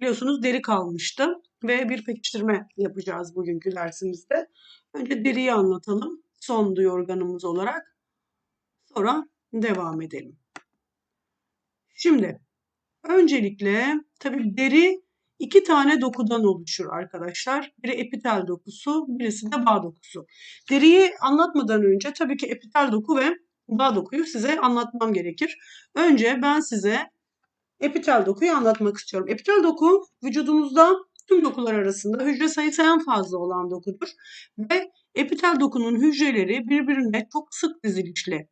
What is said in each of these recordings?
biliyorsunuz deri kalmıştı ve bir pekiştirme yapacağız bugünkü dersimizde. Önce deriyi anlatalım son duyu olarak. Sonra devam edelim. Şimdi öncelikle tabii deri iki tane dokudan oluşur arkadaşlar. Biri epitel dokusu, birisi de bağ dokusu. Deriyi anlatmadan önce tabii ki epitel doku ve bağ dokuyu size anlatmam gerekir. Önce ben size epitel dokuyu anlatmak istiyorum. Epitel doku vücudumuzda tüm dokular arasında hücre sayısı en fazla olan dokudur ve epitel dokunun hücreleri birbirine çok sık dizilişle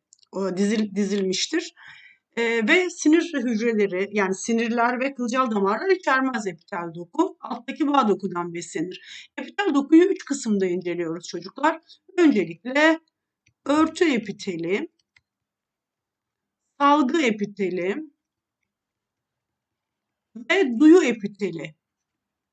dizil, dizilmiştir. Ee, ve sinir hücreleri yani sinirler ve kılcal damarlar içermez epitel doku. Alttaki bağ dokudan beslenir. Epitel dokuyu üç kısımda inceliyoruz çocuklar. Öncelikle örtü epiteli, salgı epiteli ve duyu epiteli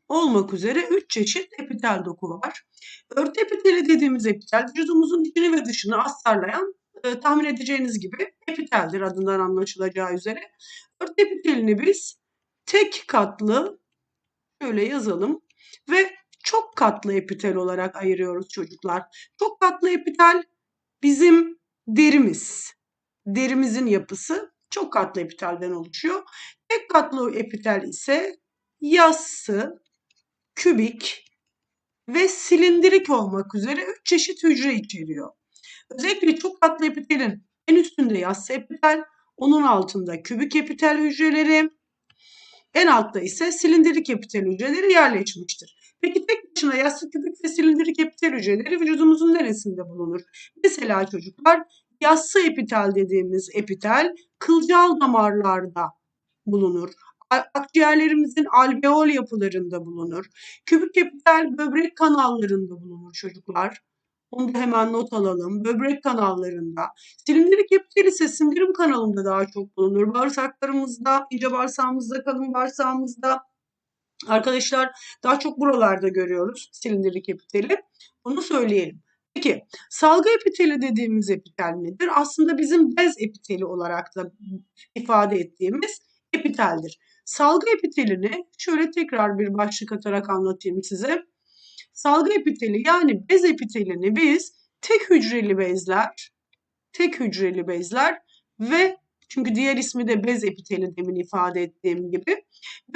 olmak üzere üç çeşit epitel doku var. Örtü epiteli dediğimiz epitel vücudumuzun içini ve dışını astarlayan e, tahmin edeceğiniz gibi epiteldir adından anlaşılacağı üzere. Örtü epitelini biz tek katlı şöyle yazalım ve çok katlı epitel olarak ayırıyoruz çocuklar. Çok katlı epitel bizim derimiz. Derimizin yapısı çok katlı epitelden oluşuyor. Tek katlı epitel ise yassı, kübik ve silindirik olmak üzere üç çeşit hücre içeriyor. Özellikle çok katlı epitelin en üstünde yassı epitel, onun altında kübik epitel hücreleri, en altta ise silindirik epitel hücreleri yerleşmiştir. Peki tek başına yassı kübik ve silindirik epitel hücreleri vücudumuzun neresinde bulunur? Mesela çocuklar yassı epitel dediğimiz epitel kılcal damarlarda bulunur. Akciğerlerimizin alveol yapılarında bulunur. Kübik epitel böbrek kanallarında bulunur çocuklar. Onu da hemen not alalım. Böbrek kanallarında. Silindirik epitel ise sindirim kanalında daha çok bulunur. Bağırsaklarımızda, ince bağırsağımızda, kalın bağırsağımızda. Arkadaşlar daha çok buralarda görüyoruz silindirik epiteli. Onu söyleyelim. Peki salgı epiteli dediğimiz epitel nedir? Aslında bizim bez epiteli olarak da ifade ettiğimiz epiteldir. Salgı epitelini şöyle tekrar bir başlık atarak anlatayım size. Salgı epiteli yani bez epitelini biz tek hücreli bezler, tek hücreli bezler ve çünkü diğer ismi de bez epiteli demin ifade ettiğim gibi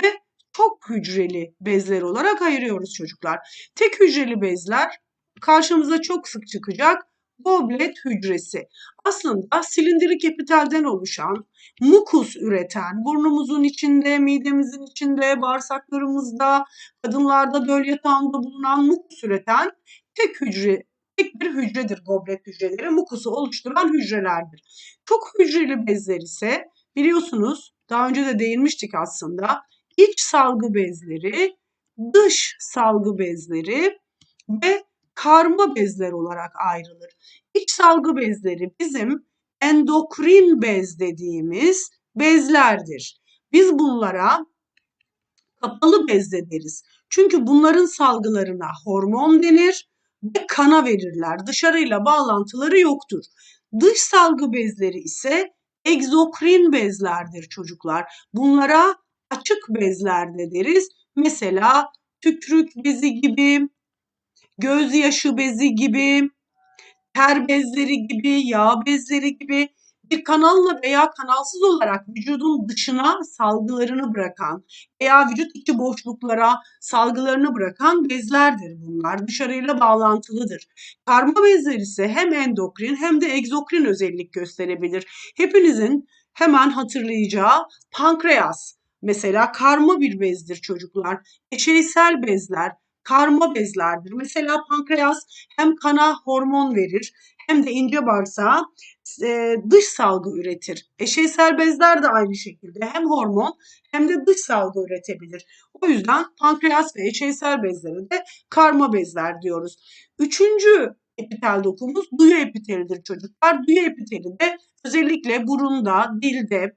ve çok hücreli bezler olarak ayırıyoruz çocuklar. Tek hücreli bezler karşımıza çok sık çıkacak goblet hücresi. Aslında silindirik epitelden oluşan, mukus üreten, burnumuzun içinde, midemizin içinde, bağırsaklarımızda, kadınlarda döl yatağında bulunan mukus üreten tek hücre tek bir hücredir goblet hücreleri. Mukusu oluşturan hücrelerdir. Çok hücreli bezler ise biliyorsunuz daha önce de değinmiştik aslında iç salgı bezleri, dış salgı bezleri ve karma bezler olarak ayrılır. İç salgı bezleri bizim endokrin bez dediğimiz bezlerdir. Biz bunlara kapalı bez de deriz. Çünkü bunların salgılarına hormon denir ve kana verirler. Dışarıyla bağlantıları yoktur. Dış salgı bezleri ise egzokrin bezlerdir çocuklar. Bunlara açık bezler de deriz. Mesela tükrük bezi gibi, gözyaşı bezi gibi, ter bezleri gibi, yağ bezleri gibi bir kanalla veya kanalsız olarak vücudun dışına salgılarını bırakan veya vücut içi boşluklara salgılarını bırakan bezlerdir bunlar. Dışarıyla bağlantılıdır. Karma bezler ise hem endokrin hem de egzokrin özellik gösterebilir. Hepinizin hemen hatırlayacağı pankreas mesela karma bir bezdir çocuklar. Eşeysel bezler, karma bezlerdir. Mesela pankreas hem kana hormon verir hem de ince bağırsağa e, dış salgı üretir. Eşeysel bezler de aynı şekilde hem hormon hem de dış salgı üretebilir. O yüzden pankreas ve eşeysel bezlere de karma bezler diyoruz. Üçüncü epitel dokumuz duyu epitelidir çocuklar. Duyu epiteli de özellikle burunda, dilde,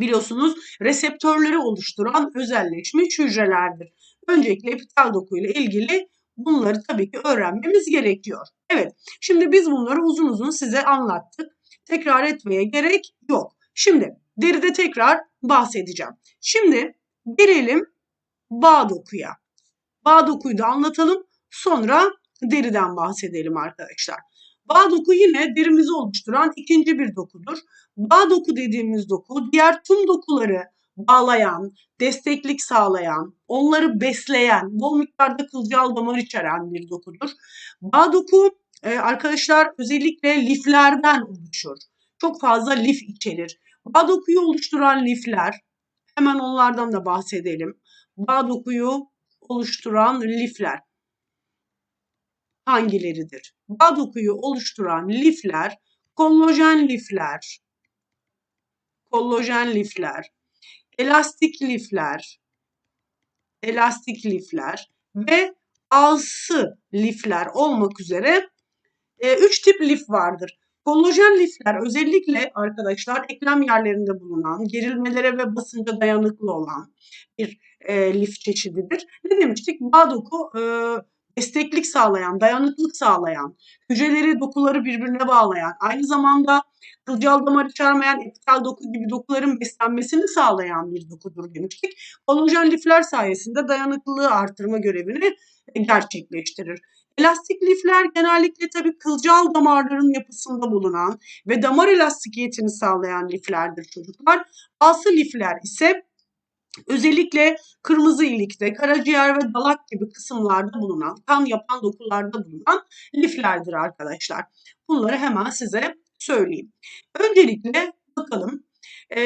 biliyorsunuz reseptörleri oluşturan özelleşmiş hücrelerdir. Öncelikle epitel dokuyla ilgili bunları tabii ki öğrenmemiz gerekiyor. Evet, şimdi biz bunları uzun uzun size anlattık. Tekrar etmeye gerek yok. Şimdi deride tekrar bahsedeceğim. Şimdi gelelim bağ dokuya. Bağ dokuyu da anlatalım. Sonra deriden bahsedelim arkadaşlar. Bağ doku yine derimizi oluşturan ikinci bir dokudur. Bağ doku dediğimiz doku diğer tüm dokuları bağlayan, desteklik sağlayan, onları besleyen, bol miktarda kılcal damar içeren bir dokudur. Bağ doku e, arkadaşlar özellikle liflerden oluşur. Çok fazla lif içerir. Bağ dokuyu oluşturan lifler, hemen onlardan da bahsedelim. Bağ dokuyu oluşturan lifler hangileridir? Bağ dokuyu oluşturan lifler, kollajen lifler, kollajen lifler, elastik lifler, elastik lifler ve alsı lifler olmak üzere e, üç tip lif vardır. Kollajen lifler özellikle arkadaşlar eklem yerlerinde bulunan, gerilmelere ve basınca dayanıklı olan bir e, lif çeşididir. Ne demiştik? Bağ doku e, desteklik sağlayan, dayanıklık sağlayan, hücreleri, dokuları birbirine bağlayan, aynı zamanda kılcal damar içermeyen epitel doku gibi dokuların beslenmesini sağlayan bir dokudur demiştik. Kollajen lifler sayesinde dayanıklılığı artırma görevini gerçekleştirir. Elastik lifler genellikle tabii kılcal damarların yapısında bulunan ve damar elastikiyetini sağlayan liflerdir çocuklar. Asıl lifler ise Özellikle kırmızı ilikte, karaciğer ve dalak gibi kısımlarda bulunan, kan yapan dokularda bulunan liflerdir arkadaşlar. Bunları hemen size söyleyeyim. Öncelikle bakalım. E,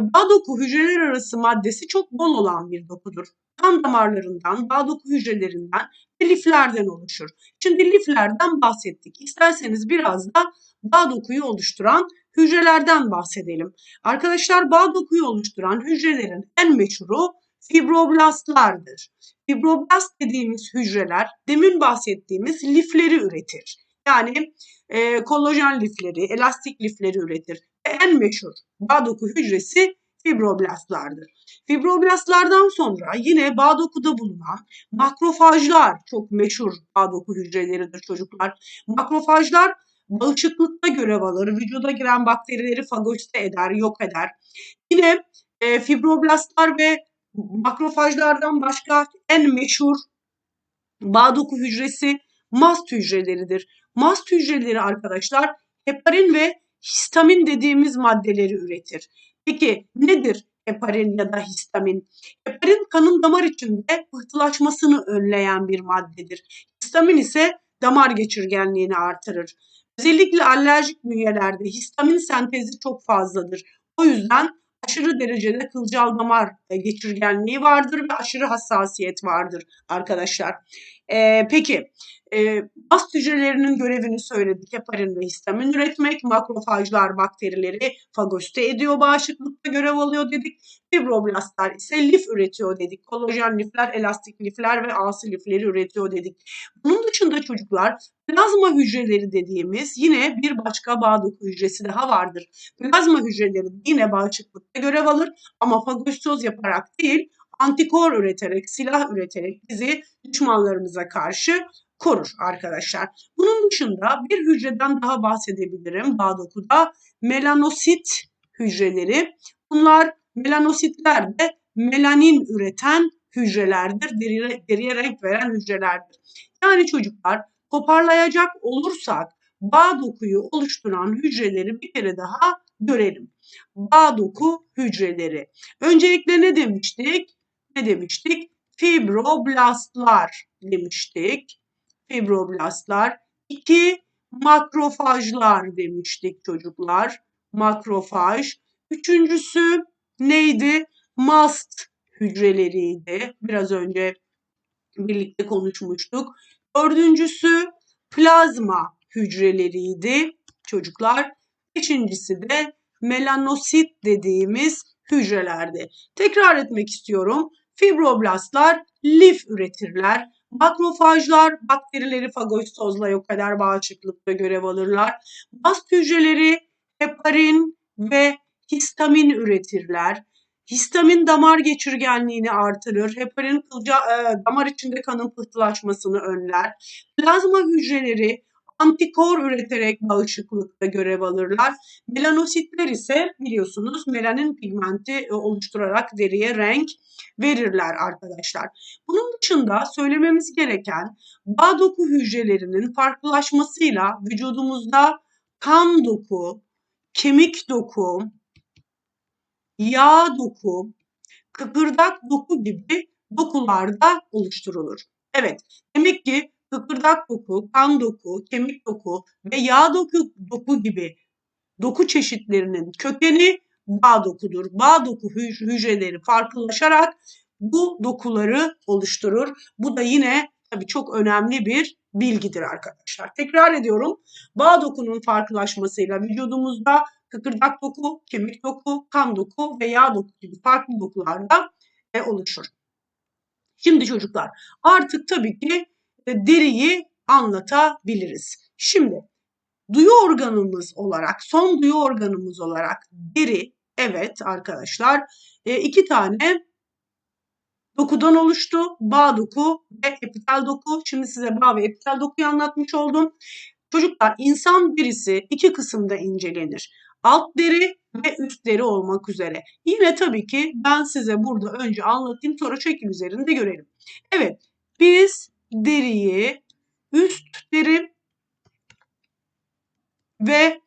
bağ doku hücreler arası maddesi çok bol olan bir dokudur. Kan damarlarından, bağ doku hücrelerinden ve liflerden oluşur. Şimdi liflerden bahsettik. İsterseniz biraz da bağ dokuyu oluşturan hücrelerden bahsedelim. Arkadaşlar bağ dokuyu oluşturan hücrelerin en meşhuru fibroblastlardır. Fibroblast dediğimiz hücreler demin bahsettiğimiz lifleri üretir. Yani e, kollajen lifleri, elastik lifleri üretir. En meşhur bağ doku hücresi fibroblastlardır. Fibroblastlardan sonra yine bağ dokuda bulunan makrofajlar çok meşhur bağ doku hücreleridir çocuklar. Makrofajlar bağışıklıkta görev alır, vücuda giren bakterileri fagosite eder, yok eder. Yine e, fibroblastlar ve makrofajlardan başka en meşhur bağ doku hücresi mast hücreleridir. Mast hücreleri arkadaşlar heparin ve histamin dediğimiz maddeleri üretir. Peki nedir heparin ya da histamin? Heparin kanın damar içinde pıhtılaşmasını önleyen bir maddedir. Histamin ise damar geçirgenliğini artırır. Özellikle alerjik bünyelerde histamin sentezi çok fazladır. O yüzden aşırı derecede kılcal damar geçirgenliği vardır ve aşırı hassasiyet vardır arkadaşlar. Ee, peki e, mast hücrelerinin görevini söyledik. Heparin ve histamin üretmek. Makrofajlar bakterileri fagosite ediyor, bağışıklıkta görev alıyor dedik. Fibroblastlar ise lif üretiyor dedik. Kolajen lifler, elastik lifler ve ağsı lifleri üretiyor dedik. Bunun dışında çocuklar plazma hücreleri dediğimiz yine bir başka bağ hücresi daha vardır. Plazma hücreleri yine bağışıklıkta görev alır ama fagositoz yaparak değil antikor üreterek, silah üreterek bizi düşmanlarımıza karşı korur arkadaşlar. Bunun dışında bir hücreden daha bahsedebilirim bağ dokuda. Melanosit hücreleri. Bunlar melanositler de melanin üreten hücrelerdir. Deriye, deriye renk veren hücrelerdir. Yani çocuklar toparlayacak olursak bağ dokuyu oluşturan hücreleri bir kere daha görelim. Bağ doku hücreleri. Öncelikle ne demiştik? Ne demiştik? Fibroblastlar demiştik fibroblastlar. İki makrofajlar demiştik çocuklar. Makrofaj. Üçüncüsü neydi? Mast hücreleriydi. Biraz önce birlikte konuşmuştuk. Dördüncüsü plazma hücreleriydi çocuklar. Beşincisi de melanosit dediğimiz hücrelerdi. Tekrar etmek istiyorum. Fibroblastlar lif üretirler. Makrofajlar bakterileri fagositozla yok eder, bağışıklıkta görev alırlar. Mast hücreleri heparin ve histamin üretirler. Histamin damar geçirgenliğini artırır. Heparin kılca, e, damar içinde kanın pıhtılaşmasını önler. Plazma hücreleri antikor üreterek bağışıklıkta görev alırlar. Melanositler ise biliyorsunuz melanin pigmenti e, oluşturarak deriye renk verirler arkadaşlar. Bunun dışında söylememiz gereken bağ doku hücrelerinin farklılaşmasıyla vücudumuzda kan doku, kemik doku, yağ doku, kıkırdak doku gibi dokularda oluşturulur. Evet, demek ki kıkırdak doku, kan doku, kemik doku ve yağ doku, doku gibi doku çeşitlerinin kökeni bağ dokudur. Bağ doku hücreleri farklılaşarak bu dokuları oluşturur. Bu da yine tabii çok önemli bir bilgidir arkadaşlar. Tekrar ediyorum. Bağ dokunun farklılaşmasıyla vücudumuzda kıkırdak doku, kemik doku, kan doku ve yağ doku gibi farklı dokularda e, oluşur. Şimdi çocuklar artık tabii ki deriyi anlatabiliriz. Şimdi duyu organımız olarak, son duyu organımız olarak deri, evet arkadaşlar e, iki tane dokudan oluştu. Bağ doku ve epitel doku. Şimdi size bağ ve epitel dokuyu anlatmış oldum. Çocuklar insan birisi iki kısımda incelenir. Alt deri ve üst deri olmak üzere. Yine tabii ki ben size burada önce anlatayım sonra şekil üzerinde görelim. Evet biz deriyi üst deri ve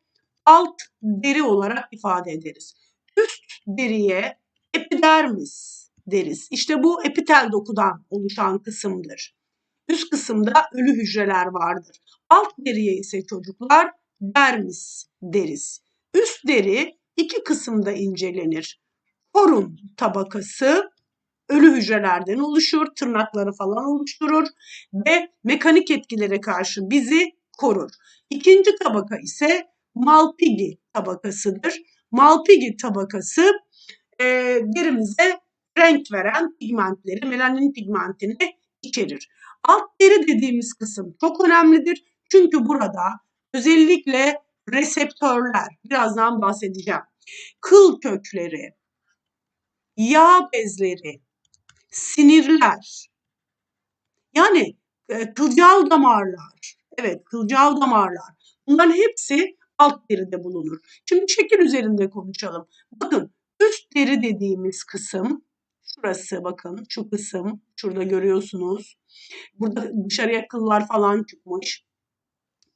alt deri olarak ifade ederiz. Üst deriye epidermis deriz. İşte bu epitel dokudan oluşan kısımdır. Üst kısımda ölü hücreler vardır. Alt deriye ise çocuklar dermis deriz. Üst deri iki kısımda incelenir. Korun tabakası ölü hücrelerden oluşur, tırnakları falan oluşturur ve mekanik etkilere karşı bizi korur. İkinci tabaka ise Malpighi tabakasıdır. Malpighi tabakası e, derimize renk veren pigmentleri, melanin pigmentini içerir. Alt deri dediğimiz kısım çok önemlidir. Çünkü burada özellikle reseptörler, birazdan bahsedeceğim. Kıl kökleri, yağ bezleri, sinirler, yani e, kılcal damarlar, evet kılcal damarlar bunların hepsi alt deride bulunur. Şimdi şekil üzerinde konuşalım. Bakın üst deri dediğimiz kısım Şurası bakın şu kısım. Şurada görüyorsunuz. Burada dışarıya kıllar falan çıkmış.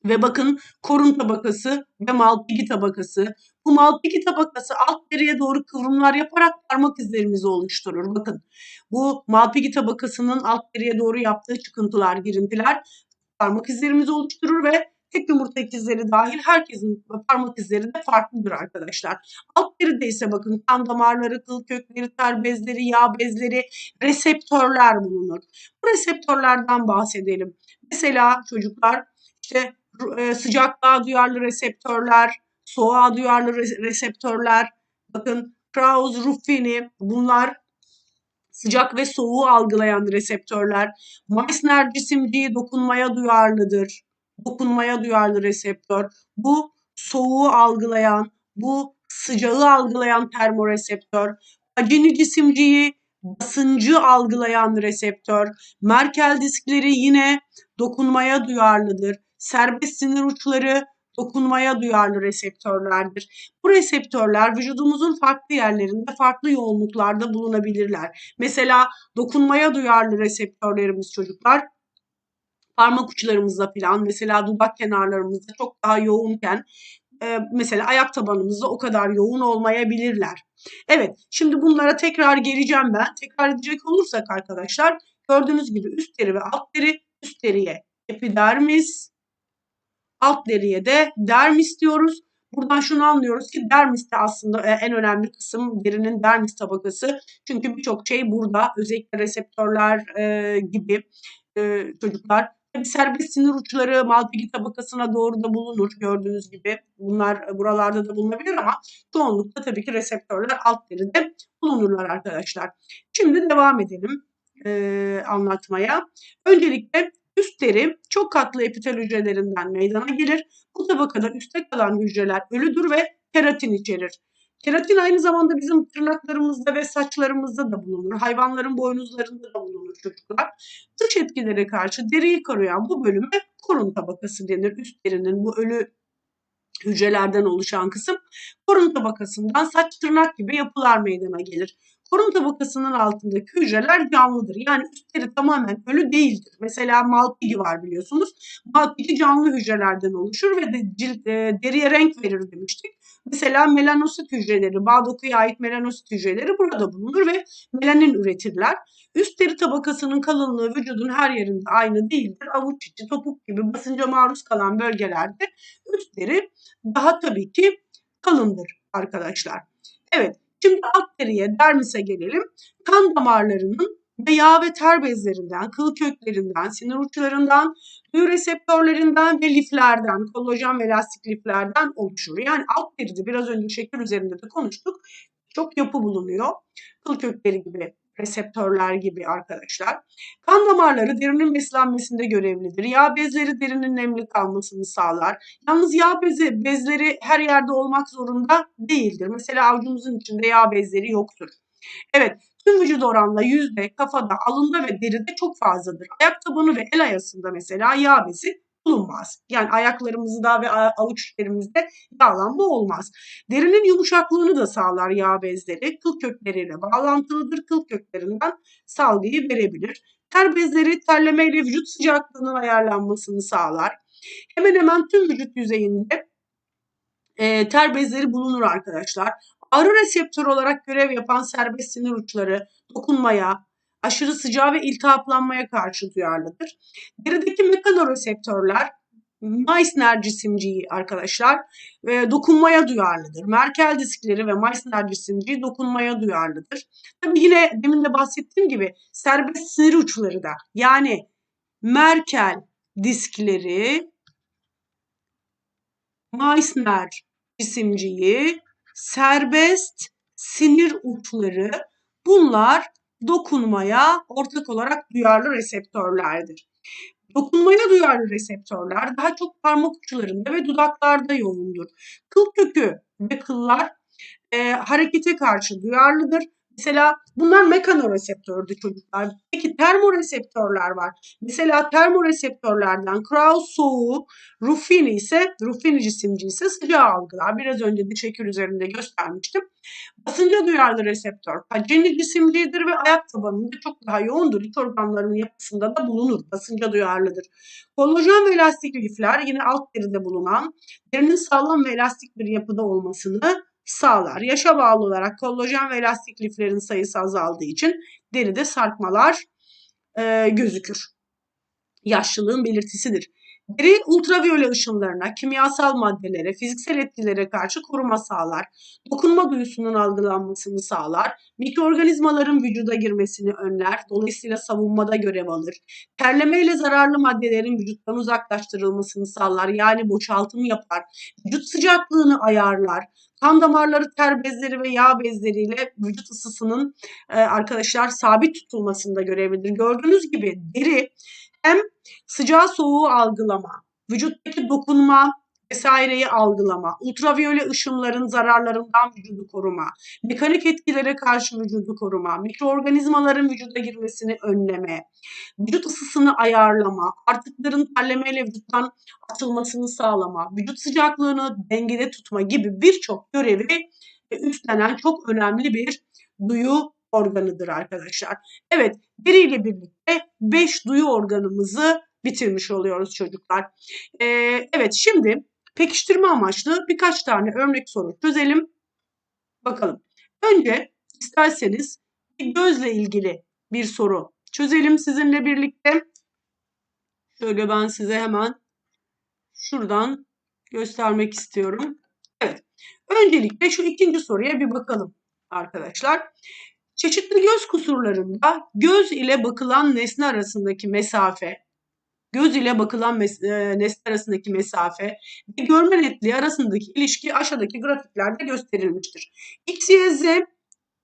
Ve bakın korun tabakası ve malpigi tabakası. Bu malpigi tabakası alt deriye doğru kıvrımlar yaparak parmak izlerimizi oluşturur. Bakın bu malpigi tabakasının alt deriye doğru yaptığı çıkıntılar, girintiler parmak izlerimizi oluşturur ve tek yumurta ikizleri dahil herkesin parmak izleri de farklıdır arkadaşlar. Alt deride ise bakın kan damarları, kıl kökleri, ter bezleri, yağ bezleri, reseptörler bulunur. Bu reseptörlerden bahsedelim. Mesela çocuklar işte e, sıcaklığa duyarlı reseptörler, soğuğa duyarlı reseptörler, bakın Krauss-Ruffini bunlar sıcak ve soğuğu algılayan reseptörler. Meissner cisimciği dokunmaya duyarlıdır dokunmaya duyarlı reseptör. Bu soğuğu algılayan, bu sıcağı algılayan termoreseptör. Aceni cisimciyi basıncı algılayan reseptör. Merkel diskleri yine dokunmaya duyarlıdır. Serbest sinir uçları dokunmaya duyarlı reseptörlerdir. Bu reseptörler vücudumuzun farklı yerlerinde farklı yoğunluklarda bulunabilirler. Mesela dokunmaya duyarlı reseptörlerimiz çocuklar parmak uçlarımızda falan mesela dudak kenarlarımızda çok daha yoğunken e, mesela ayak tabanımızda o kadar yoğun olmayabilirler. Evet şimdi bunlara tekrar geleceğim ben. Tekrar edecek olursak arkadaşlar gördüğünüz gibi üst deri ve alt deri üst deriye epidermis alt deriye de dermis diyoruz. Buradan şunu anlıyoruz ki dermis de aslında e, en önemli kısım derinin dermis tabakası. Çünkü birçok şey burada özellikle reseptörler e, gibi e, çocuklar Tabii serbest sinir uçları malpighi tabakasına doğru da bulunur gördüğünüz gibi. Bunlar e, buralarda da bulunabilir ama çoğunlukla tabii ki reseptörler alt deride bulunurlar arkadaşlar. Şimdi devam edelim e, anlatmaya. Öncelikle üst deri çok katlı epitel hücrelerinden meydana gelir. Bu tabakada üstte kalan hücreler ölüdür ve keratin içerir. Keratin aynı zamanda bizim tırnaklarımızda ve saçlarımızda da bulunur. Hayvanların boynuzlarında da bulunur çocuklar. Dış etkilere karşı deriyi koruyan bu bölüme korun tabakası denir. Üst derinin bu ölü hücrelerden oluşan kısım korun tabakasından saç tırnak gibi yapılar meydana gelir. Korun tabakasının altındaki hücreler canlıdır. Yani üstleri tamamen ölü değildir. Mesela malpigi var biliyorsunuz. Malpigi canlı hücrelerden oluşur ve de cilt, e, deriye renk verir demiştik. Mesela melanosit hücreleri, bağ dokuya ait melanosit hücreleri burada bulunur ve melanin üretirler. Üst deri tabakasının kalınlığı vücudun her yerinde aynı değildir. Avuç içi, topuk gibi basınca maruz kalan bölgelerde üst deri daha tabii ki kalındır arkadaşlar. Evet, şimdi alt deriye, dermise gelelim. Kan damarlarının ve yağ ve ter bezlerinden, kıl köklerinden, sinir uçlarından, duyu reseptörlerinden ve liflerden, kolajen ve elastik liflerden oluşur. Yani alt deride biraz önce şeker üzerinde de konuştuk. Çok yapı bulunuyor. Kıl kökleri gibi reseptörler gibi arkadaşlar. Kan damarları derinin beslenmesinde görevlidir. Yağ bezleri derinin nemli kalmasını sağlar. Yalnız yağ bezi, bezleri her yerde olmak zorunda değildir. Mesela avucumuzun içinde yağ bezleri yoktur. Evet, tüm vücut oranla yüzde, kafada, alında ve deride çok fazladır. Ayak tabanı ve el ayasında mesela yağ bezi bulunmaz. Yani ayaklarımızda ve avuçlarımızda yağlanma olmaz. Derinin yumuşaklığını da sağlar yağ bezleri. Kıl kökleriyle bağlantılıdır. Kıl köklerinden salgıyı verebilir. Ter bezleri terlemeyle vücut sıcaklığının ayarlanmasını sağlar. Hemen hemen tüm vücut yüzeyinde e, ter bezleri bulunur arkadaşlar. Ağrı reseptörü olarak görev yapan serbest sinir uçları dokunmaya, aşırı sıcağa ve iltihaplanmaya karşı duyarlıdır. Derideki mekanoreseptörler Meissner cisimciği arkadaşlar e, dokunmaya duyarlıdır. Merkel diskleri ve Meissner cisimciği dokunmaya duyarlıdır. Tabii yine demin de bahsettiğim gibi serbest sinir uçları da yani Merkel diskleri, Meissner cisimciği, serbest sinir uçları bunlar dokunmaya ortak olarak duyarlı reseptörlerdir. Dokunmaya duyarlı reseptörler daha çok parmak uçlarında ve dudaklarda yoğundur. Kıl kökü ve kıllar e, harekete karşı duyarlıdır. Mesela bunlar mekanoreseptördü çocuklar. Peki termoreseptörler var. Mesela termoreseptörlerden Kraus soğuğu, Ruffini ise, Ruffini cisimci ise sıcağı algılar. Biraz önce de şekil üzerinde göstermiştim. Basınca duyarlı reseptör Pacini cisimcidir ve ayak tabanında çok daha yoğundur. İç organlarının yapısında da bulunur. Basınca duyarlıdır. Kollajen ve elastik lifler yine alt deride bulunan derinin sağlam ve elastik bir yapıda olmasını sağlar. Yaşa bağlı olarak kollajen ve elastik liflerin sayısı azaldığı için deride sarkmalar e, gözükür. Yaşlılığın belirtisidir. Deri ultraviyole ışınlarına, kimyasal maddelere, fiziksel etkilere karşı koruma sağlar. Dokunma duyusunun algılanmasını sağlar. Mikroorganizmaların vücuda girmesini önler. Dolayısıyla savunmada görev alır. Terlemeyle zararlı maddelerin vücuttan uzaklaştırılmasını sağlar. Yani boşaltım yapar. Vücut sıcaklığını ayarlar. Kan damarları, ter bezleri ve yağ bezleriyle vücut ısısının e, arkadaşlar sabit tutulmasında görevlidir. Gördüğünüz gibi deri hem sıcağı soğuğu algılama, vücuttaki dokunma vesaireyi algılama, ultraviyole ışınların zararlarından vücudu koruma, mekanik etkilere karşı vücudu koruma, mikroorganizmaların vücuda girmesini önleme, vücut ısısını ayarlama, artıkların terlemeyle vücuttan atılmasını sağlama, vücut sıcaklığını dengede tutma gibi birçok görevi üstlenen çok önemli bir duyu organıdır arkadaşlar. Evet biriyle birlikte 5 duyu organımızı bitirmiş oluyoruz çocuklar. Ee, evet şimdi pekiştirme amaçlı birkaç tane örnek soru çözelim. Bakalım. Önce isterseniz gözle ilgili bir soru çözelim sizinle birlikte. Şöyle ben size hemen şuradan göstermek istiyorum. Evet. Öncelikle şu ikinci soruya bir bakalım arkadaşlar. Çeşitli göz kusurlarında göz ile bakılan nesne arasındaki mesafe, göz ile bakılan mes- e, nesne arasındaki mesafe ve görme netliği arasındaki ilişki aşağıdaki grafiklerde gösterilmiştir. X, Y, Z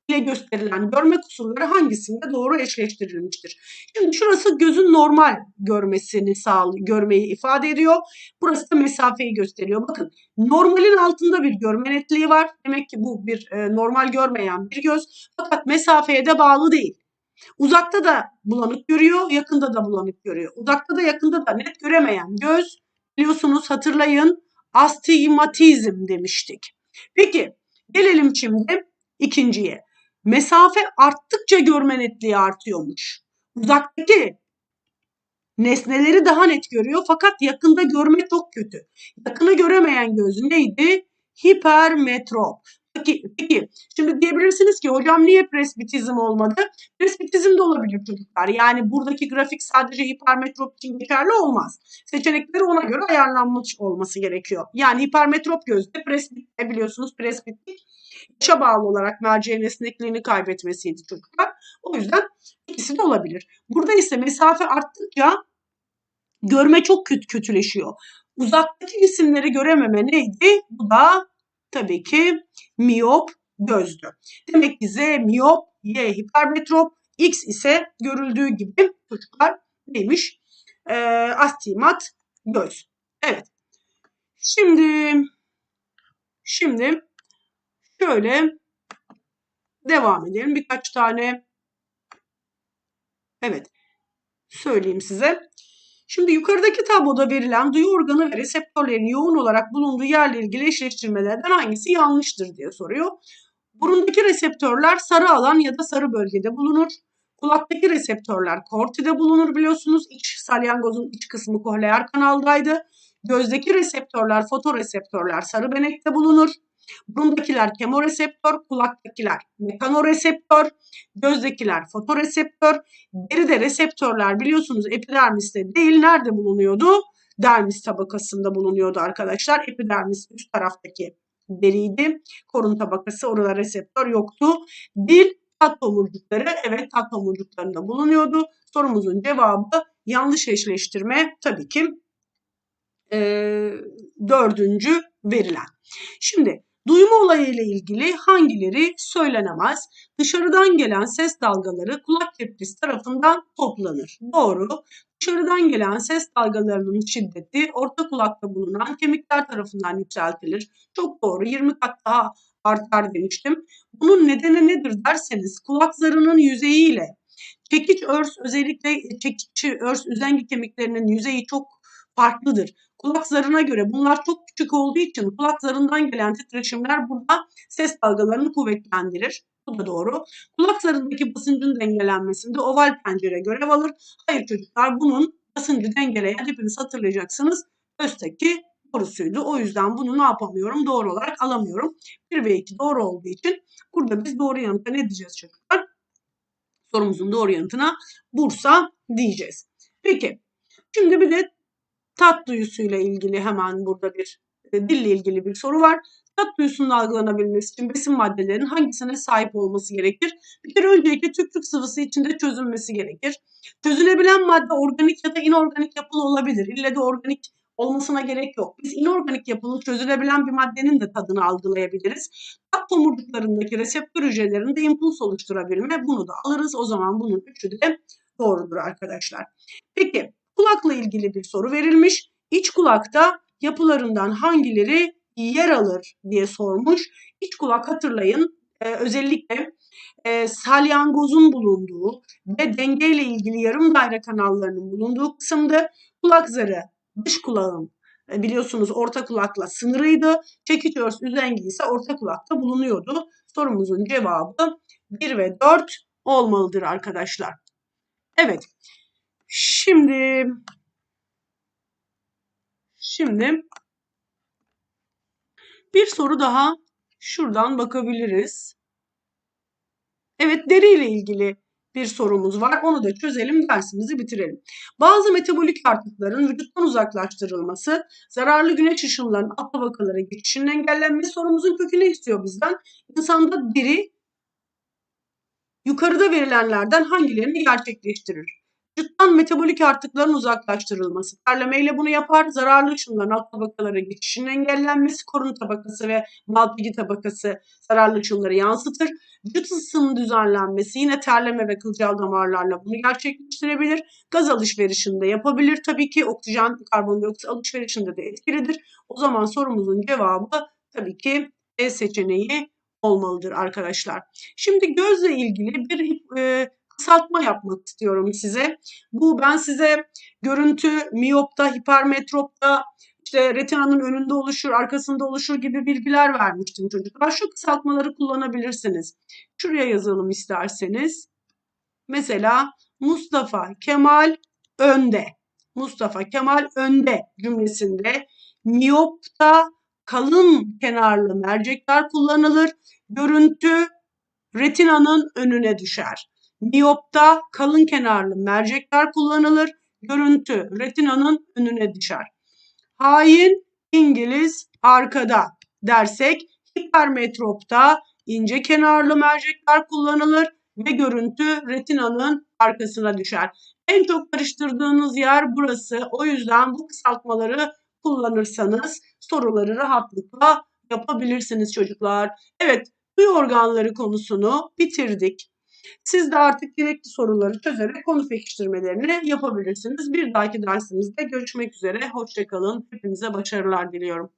ile gösterilen görme kusurları hangisinde doğru eşleştirilmiştir? Şimdi şurası gözün normal görmesini sağlıyor, görmeyi ifade ediyor. Burası da mesafeyi gösteriyor. Bakın normalin altında bir görme netliği var. Demek ki bu bir e, normal görmeyen bir göz. Fakat mesafeye de bağlı değil. Uzakta da bulanık görüyor, yakında da bulanık görüyor. Uzakta da yakında da net göremeyen göz biliyorsunuz hatırlayın astigmatizm demiştik. Peki gelelim şimdi ikinciye. Mesafe arttıkça görme netliği artıyormuş. Uzaktaki nesneleri daha net görüyor fakat yakında görme çok kötü. Yakını göremeyen göz neydi? Hipermetrop. Peki, peki şimdi diyebilirsiniz ki hocam niye presbitizm olmadı? Presbitizm de olabilir çocuklar. Yani buradaki grafik sadece hipermetrop için geçerli olmaz. Seçenekleri ona göre ayarlanmış olması gerekiyor. Yani hipermetrop gözde presbit biliyorsunuz presbitlik yaşa bağlı olarak merceğin esnekliğini kaybetmesiydi çocuklar. O yüzden ikisi de olabilir. Burada ise mesafe arttıkça görme çok kötü kötüleşiyor. Uzaktaki cisimleri görememe neydi? Bu da tabii ki miyop gözdü. Demek ki Z miyop, Y hipermetrop, X ise görüldüğü gibi çocuklar neymiş? Ee, astigmat göz. Evet. Şimdi şimdi şöyle devam edelim. Birkaç tane evet söyleyeyim size. Şimdi yukarıdaki tabloda verilen duyu organı ve reseptörlerin yoğun olarak bulunduğu yerle ilgili eşleştirmelerden hangisi yanlıştır diye soruyor. Burundaki reseptörler sarı alan ya da sarı bölgede bulunur. Kulaktaki reseptörler kortide bulunur biliyorsunuz. İç salyangozun iç kısmı kohleer kanaldaydı. Gözdeki reseptörler fotoreseptörler sarı benekte bulunur. Burundakiler kemoreseptör, kulaktakiler mekanoreseptör, gözdekiler fotoreseptör. Deride reseptörler biliyorsunuz epidermiste değil nerede bulunuyordu? Dermis tabakasında bulunuyordu arkadaşlar. Epidermis üst taraftaki deriydi. Korun tabakası orada reseptör yoktu. Dil tat tomurcukları evet tat tomurcuklarında bulunuyordu. Sorumuzun cevabı yanlış eşleştirme tabii ki e, dördüncü verilen. Şimdi Duyma olayı ile ilgili hangileri söylenemez? Dışarıdan gelen ses dalgaları kulak keprisi tarafından toplanır. Doğru. Dışarıdan gelen ses dalgalarının şiddeti orta kulakta bulunan kemikler tarafından yükseltilir. Çok doğru. 20 kat daha artar demiştim. Bunun nedeni nedir derseniz kulak zarının yüzeyiyle çekiç örs özellikle çekiç örs üzengi kemiklerinin yüzeyi çok farklıdır. Kulak zarına göre bunlar çok küçük olduğu için kulak zarından gelen titreşimler burada ses dalgalarını kuvvetlendirir. Bu da doğru. Kulak zarındaki basıncın dengelenmesinde oval pencere görev alır. Hayır çocuklar bunun basıncı dengeleyen hepiniz hatırlayacaksınız. Östeki doğrusuydu. O yüzden bunu ne yapamıyorum? Doğru olarak alamıyorum. 1 ve 2 doğru olduğu için burada biz doğru yanıta ne diyeceğiz çocuklar? Sorumuzun doğru yanıtına Bursa diyeceğiz. Peki. Şimdi bir de tat duyusuyla ilgili hemen burada bir e, dille ilgili bir soru var. Tat duyusunun algılanabilmesi için besin maddelerinin hangisine sahip olması gerekir? Bir kere öncelikle tükürük sıvısı içinde çözülmesi gerekir. Çözülebilen madde organik ya da inorganik yapılı olabilir. İlle de organik olmasına gerek yok. Biz inorganik yapılı çözülebilen bir maddenin de tadını algılayabiliriz. Tat tomurcuklarındaki reseptör hücrelerinde impuls oluşturabilme bunu da alırız. O zaman bunun üçü de doğrudur arkadaşlar. Peki Kulakla ilgili bir soru verilmiş. İç kulakta yapılarından hangileri yer alır diye sormuş. İç kulak hatırlayın e, özellikle e, salyangozun bulunduğu ve dengeyle ilgili yarım daire kanallarının bulunduğu kısımda kulak zarı dış kulağın e, biliyorsunuz orta kulakla sınırıydı. Çekiç örs üzengi ise orta kulakta bulunuyordu. Sorumuzun cevabı 1 ve 4 olmalıdır arkadaşlar. Evet Şimdi şimdi bir soru daha şuradan bakabiliriz. Evet deri ile ilgili bir sorumuz var. Onu da çözelim, dersimizi bitirelim. Bazı metabolik artıkların vücuttan uzaklaştırılması, zararlı güneş ışınlarının alt tabakalara geçişinin engellenmesi sorumuzun kökü ne istiyor bizden? İnsanda deri yukarıda verilenlerden hangilerini gerçekleştirir? Vücuttan metabolik artıkların uzaklaştırılması. Terlemeyle bunu yapar. Zararlı ışınların alt tabakalara geçişinin engellenmesi, korun tabakası ve malpigi tabakası zararlı ışınları yansıtır. Vücut ısısının düzenlenmesi yine terleme ve kılcal damarlarla bunu gerçekleştirebilir. Gaz alışverişinde yapabilir. Tabii ki oksijen, karbondioksit alışverişinde de etkilidir. O zaman sorumuzun cevabı tabii ki E seçeneği olmalıdır arkadaşlar. Şimdi gözle ilgili bir e, kısaltma yapmak istiyorum size. Bu ben size görüntü miyopta, hipermetropta, işte retinanın önünde oluşur, arkasında oluşur gibi bilgiler vermiştim çocuklar. Şu kısaltmaları kullanabilirsiniz. Şuraya yazalım isterseniz. Mesela Mustafa Kemal önde. Mustafa Kemal önde cümlesinde miyopta kalın kenarlı mercekler kullanılır. Görüntü retinanın önüne düşer. Miyopta kalın kenarlı mercekler kullanılır. Görüntü retinanın önüne düşer. Hain İngiliz arkada dersek hipermetropta ince kenarlı mercekler kullanılır ve görüntü retinanın arkasına düşer. En çok karıştırdığınız yer burası. O yüzden bu kısaltmaları kullanırsanız soruları rahatlıkla yapabilirsiniz çocuklar. Evet, duyu organları konusunu bitirdik. Siz de artık gerekli soruları çözerek konu pekiştirmelerini yapabilirsiniz. Bir dahaki dersimizde görüşmek üzere. Hoşçakalın. Hepinize başarılar diliyorum.